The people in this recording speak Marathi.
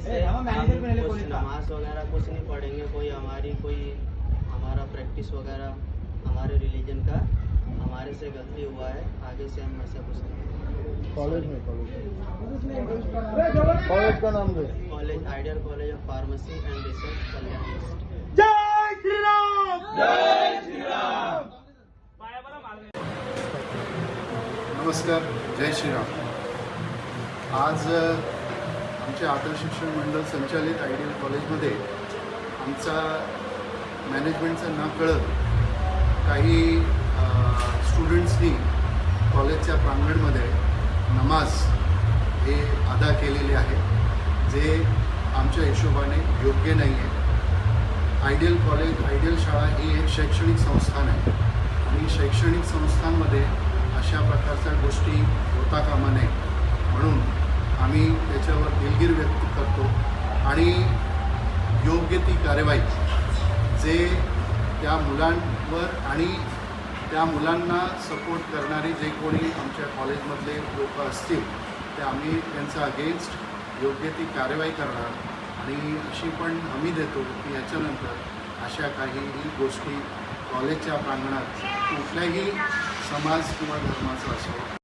से हम पहले कुछ नमाज़ वगैरह कुछ नहीं पढ़ेंगे कोई हमारी कोई हमारा प्रैक्टिस वगैरह हमारे रिलीजन का हमारे से गलती हुआ है आगे से हम ऐसा कुछ नहीं कॉलेज में कॉलेज कॉलेज का नाम दे। College ideal college of pharmacy and research Kalyan जय श्रीराम जय श्रीराम नमस्कार जय श्रीराम आज आमचे आमच्या शिक्षण मंडळ संचालित आयडियल कॉलेजमध्ये आमचा मॅनेजमेंटचं न कळत काही स्टुडंट्सनी कॉलेजच्या प्रांगणमध्ये नमाज हे अदा केलेले आहे जे आमच्या हिशोबाने योग्य नाही आहे. आयडियल कॉलेज आयडियल शाळा ही एक शैक्षणिक संस्थान आहे. आणि शैक्षणिक संस्थांमध्ये अशा प्रकारच्या गोष्टी होता कामा नये. म्हणून आम्ही त्याच्यावर दिलगीर व्यक्त करतो. आणि योग्य ती कार्यवाही जे त्या मुलांवर आणि त्या मुलांना सपोर्ट करणारे जे कोणी आमच्या कॉलेजमधले लोक असतील ते आम्ही त्यांचा अगेन्स्ट योग्य ती कार्यवाही करणार. आणि अशी पण हमी देतो की याच्यानंतर अशा काहीही गोष्टी कॉलेजच्या प्रांगणात कुठल्याही समाज किंवा धर्माचा असो.